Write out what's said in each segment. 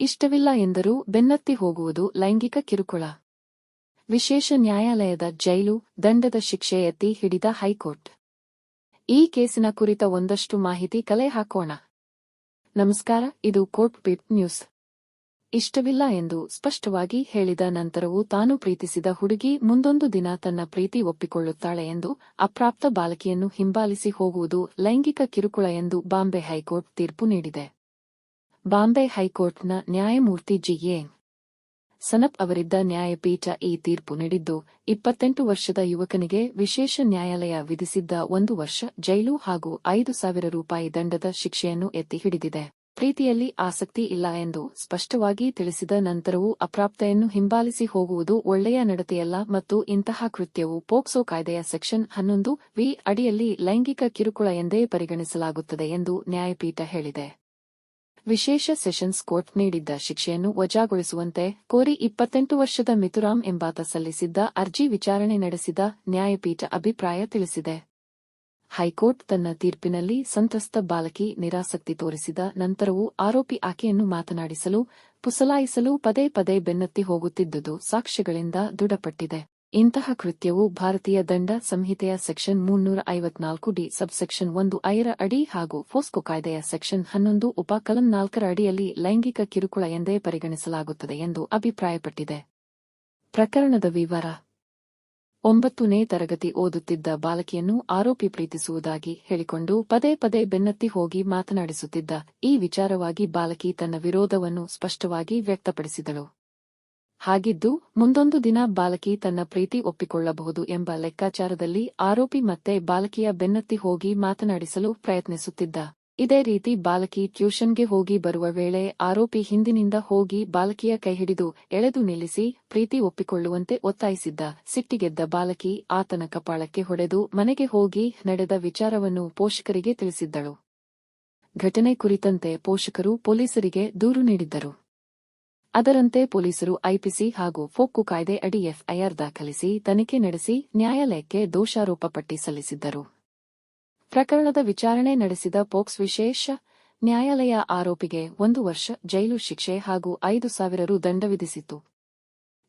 ಇಷ್ಟವಿಲ್ಲ ಎಂದರೂ ಬೆನ್ನತ್ತಿ ಹೋಗುವುದು ಲೈಂಗಿಕ ಕಿರುಕುಳ. ವಿಶೇಷ ನ್ಯಾಯಾಲಯದ ಜೈಲು, ದಂಡದ ಶಿಕ್ಷೆ ಎತ್ತಿ ಹಿಡಿದ ಹೈಕೋರ್ಟ್. ಈ ಕೇಸಿನ ಕುರಿತ ಒಂದಷ್ಟು ಮಾಹಿತಿ ಕಲೆ ಹಾಕೋಣ. ನಮಸ್ಕಾರ, ಇದು ಕೋರ್ಟ್ ಬಿಟ್ ನ್ಯೂಸ್. ಇಷ್ಟವಿಲ್ಲ ಎಂದು ಸ್ಪಷ್ಟವಾಗಿ ಹೇಳಿದ ನಂತರವೂ ತಾನು ಪ್ರೀತಿಸಿದ ಹುಡುಗಿ ಮುಂದೊಂದು ದಿನ ತನ್ನ ಪ್ರೀತಿ ಒಪ್ಪಿಕೊಳ್ಳುತ್ತಾಳೆ ಎಂದು ಅಪ್ರಾಪ್ತ ಬಾಲಕಿಯನ್ನು ಹಿಂಬಾಲಿಸಿ ಹೋಗುವುದು ಲೈಂಗಿಕ ಕಿರುಕುಳ ಎಂದು ಬಾಂಬೆ ಹೈಕೋರ್ಟ್ ತೀರ್ಪು ನೀಡಿದೆ. ಬಾಂಬೆ ಹೈಕೋರ್ಟ್ನ ನ್ಯಾಯಮೂರ್ತಿ ಜಿಎ ಸನಪ್ ಅವರಿದ್ದ ನ್ಯಾಯಪೀಠ ಈ ತೀರ್ಪು ನೀಡಿದ್ದು, ಇಪ್ಪತ್ತೆಂಟು ವರ್ಷದ ಯುವಕನಿಗೆ ವಿಶೇಷ ನ್ಯಾಯಾಲಯ ವಿಧಿಸಿದ್ದ ಒಂದು ವರ್ಷ ಜೈಲು ಹಾಗೂ ಐದು ಸಾವಿರ ರೂಪಾಯಿ ದಂಡದ ಶಿಕ್ಷೆಯನ್ನು ಎತ್ತಿ ಹಿಡಿದಿದೆ. ಪ್ರೀತಿಯಲ್ಲಿ ಆಸಕ್ತಿ ಇಲ್ಲ ಎಂದು ಸ್ಪಷ್ಟವಾಗಿ ತಿಳಿಸಿದ ನಂತರವೂ ಅಪ್ರಾಪ್ತೆಯನ್ನು ಹಿಂಬಾಲಿಸಿ ಹೋಗುವುದು ಒಳ್ಳೆಯ ನಡತೆಯಲ್ಲ ಮತ್ತು ಇಂತಹ ಕೃತ್ಯವು ಪೋಕ್ಸೋ ಕಾಯ್ದೆಯ ಸೆಕ್ಷನ್ ಹನ್ನೊಂದು ವಿ ಅಡಿಯಲ್ಲಿ ಲೈಂಗಿಕ ಕಿರುಕುಳ ಎಂದೇ ಪರಿಗಣಿಸಲಾಗುತ್ತದೆ ಎಂದು ನ್ಯಾಯಪೀಠ ಹೇಳಿದೆ. ವಿಶೇಷ ಸೆಷನ್ಸ್ ಕೋರ್ಟ್ ನೀಡಿದ್ದ ಶಿಕ್ಷೆಯನ್ನು ವಜಾಗೊಳಿಸುವಂತೆ ಕೋರಿ ಇಪ್ಪತ್ತೆಂಟು ವರ್ಷದ ಮಿಥುರಾಮ್ ಎಂಬಾತ ಸಲ್ಲಿಸಿದ್ದ ಅರ್ಜಿ ವಿಚಾರಣೆ ನಡೆಸಿದ ನ್ಯಾಯಪೀಠ ಅಭಿಪ್ರಾಯ ತಿಳಿಸಿದೆ. ಹೈಕೋರ್ಟ್ ತನ್ನ ತೀರ್ಪಿನಲ್ಲಿ ಸಂತ್ರಸ್ತ ಬಾಲಕಿ ನಿರಾಸಕ್ತಿ ತೋರಿಸಿದ ನಂತರವೂ ಆರೋಪಿ ಆಕೆಯನ್ನು ಮಾತನಾಡಿಸಲು, ಪುಸಲಾಯಿಸಲು ಪದೇ ಪದೇ ಬೆನ್ನತ್ತಿ ಹೋಗುತ್ತಿದ್ದುದು ಸಾಕ್ಷ್ಯಗಳಿಂದ ದೃಢಪಟ್ಟಿದೆ. ಇಂತಹ ಕೃತ್ಯವು ಭಾರತೀಯ ದಂಡ ಸಂಹಿತೆಯ ಸೆಕ್ಷನ್ ಮುನ್ನೂರ ಐವತ್ನಾಲ್ಕು ಡಿ ಸಬ್ಸೆಕ್ಷನ್ ಒಂದು ಐರ ಅಡಿ ಹಾಗೂ ಫೋಸ್ಕೋ ಕಾಯ್ದೆಯ ಸೆಕ್ಷನ್ ಹನ್ನೊಂದು ಉಪಕಲಂ ನಾಲ್ಕರ ಅಡಿಯಲ್ಲಿ ಲೈಂಗಿಕ ಕಿರುಕುಳ ಎಂದೇ ಪರಿಗಣಿಸಲಾಗುತ್ತದೆ ಎಂದು ಅಭಿಪ್ರಾಯಪಟ್ಟಿದೆ. ಪ್ರಕರಣದ ವಿವರ. ಒಂಬತ್ತನೇ ತರಗತಿ ಓದುತ್ತಿದ್ದ ಬಾಲಕಿಯನ್ನು ಆರೋಪಿ ಪ್ರೀತಿಸುವುದಾಗಿ ಹೇಳಿಕೊಂಡು ಪದೇ ಪದೇ ಬೆನ್ನತ್ತಿ ಹೋಗಿ ಮಾತನಾಡಿಸುತ್ತಿದ್ದ ಈ ವಿಚಾರವಾಗಿ ಬಾಲಕಿ ತನ್ನ ವಿರೋಧವನ್ನು ಸ್ಪಷ್ಟವಾಗಿ ವ್ಯಕ್ತಪಡಿಸಿದಳು. ಹಾಗಿದ್ದು, ಮುಂದೊಂದು ದಿನ ಬಾಲಕಿ ತನ್ನ ಪ್ರೀತಿ ಒಪ್ಪಿಕೊಳ್ಳಬಹುದು ಎಂಬ ಲೆಕ್ಕಾಚಾರದಲ್ಲಿ ಆರೋಪಿ ಮತ್ತೆ ಬಾಲಕಿಯ ಬೆನ್ನತ್ತಿ ಹೋಗಿ ಮಾತನಾಡಿಸಲು ಪ್ರಯತ್ನಿಸುತ್ತಿದ್ದ. ಇದೇ ರೀತಿ ಬಾಲಕಿ ಟ್ಯೂಷನ್ಗೆ ಹೋಗಿ ಬರುವ ವೇಳೆ ಆರೋಪಿ ಹಿಂದಿನಿಂದ ಹೋಗಿ ಬಾಲಕಿಯ ಕೈಹಿಡಿದು ಎಳೆದು ನಿಲ್ಲಿಸಿ ಪ್ರೀತಿ ಒಪ್ಪಿಕೊಳ್ಳುವಂತೆ ಒತ್ತಾಯಿಸಿದ್ದ. ಸಿಟ್ಟಿಗೆದ್ದ ಬಾಲಕಿ ಆತನ ಕಪಾಳಕ್ಕೆ ಹೊಡೆದು ಮನೆಗೆ ಹೋಗಿ ನಡೆದ ವಿಚಾರವನ್ನು ಪೋಷಕರಿಗೆ ತಿಳಿಸಿದ್ದಳು. ಘಟನೆ ಕುರಿತಂತೆ ಪೋಷಕರು ಪೊಲೀಸರಿಗೆ ದೂರು ನೀಡಿದ್ದರು. ಅದರಂತೆ ಪೊಲೀಸರು ಐಪಿಸಿ ಹಾಗೂ ಫೋಕ್ಕು ಕಾಯ್ದೆ ಅಡಿ ಎಫ್ಐಆರ್ ದಾಖಲಿಸಿ ತನಿಖೆ ನಡೆಸಿ ನ್ಯಾಯಾಲಯಕ್ಕೆ ದೋಷಾರೋಪ ಪಟ್ಟಿ ಸಲ್ಲಿಸಿದ್ದರು. ಪ್ರಕರಣದ ವಿಚಾರಣೆ ನಡೆಸಿದ ಪೋಕ್ಸ್ ವಿಶೇಷ ನ್ಯಾಯಾಲಯ ಆರೋಪಿಗೆ ಒಂದು ವರ್ಷ ಜೈಲು ಶಿಕ್ಷೆ ಹಾಗೂ ಐದು ಸಾವಿರ ರು ದಂಡ ವಿಧಿಸಿತು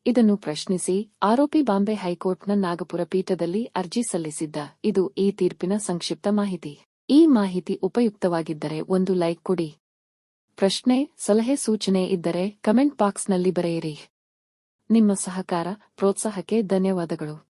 ಇದನ್ನು ಪ್ರಶ್ನಿಸಿ ಆರೋಪಿ ಬಾಂಬೆ ಹೈಕೋರ್ಟ್ನ ನಾಗಪುರ ಪೀಠದಲ್ಲಿ ಅರ್ಜಿ ಸಲ್ಲಿಸಿದ್ದ. ಇದು ಈ ತೀರ್ಪಿನ ಸಂಕ್ಷಿಪ್ತ ಮಾಹಿತಿ. ಈ ಮಾಹಿತಿ ಉಪಯುಕ್ತವಾಗಿದ್ದರೆ ಒಂದು ಲೈಕ್ ಕೊಡಿ. ಪ್ರಶ್ನೆ ಸಲಹೆ ಸೂಚನೆ ಇದ್ದರೆ ಕಮೆಂಟ್ ಬಾಕ್ಸ್ನಲ್ಲಿ ಬರೆಯಿರಿ. ನಿಮ್ಮ ಸಹಕಾರ ಪ್ರೋತ್ಸಾಹಕ್ಕೆ ಧನ್ಯವಾದಗಳು.